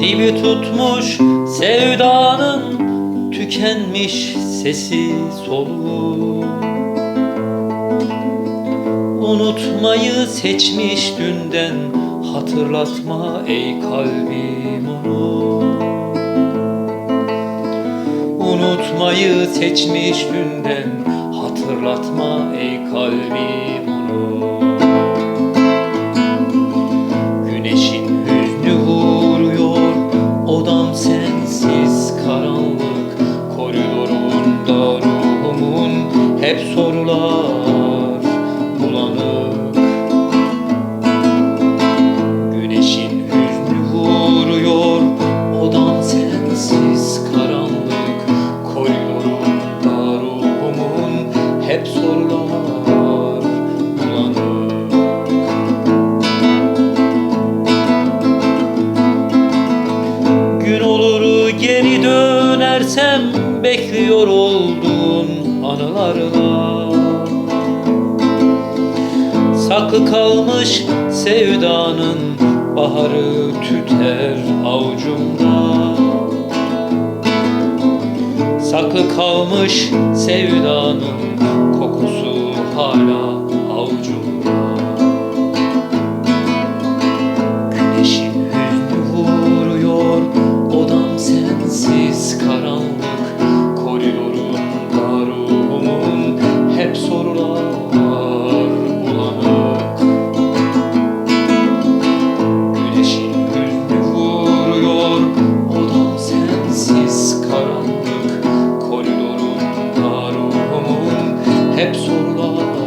Dibi tutmuş sevdanın Tükenmiş sesi soluğu Unutmayı seçmiş dünden Hatırlatma ey kalbim onu Unutmayı seçmiş dünden Hatırlatma ey kalbim Hep sorular bulanık Güneşin hüznü vuruyor Odam sensiz karanlık Koridorunda ruhumun Hep sorular bulanık Gün olur geri dönersem bekliyor olduğum anılarla Saklı kalmış sevdanın baharı tüter avucumda. Saklı kalmış sevdanın kokusu hala wrong.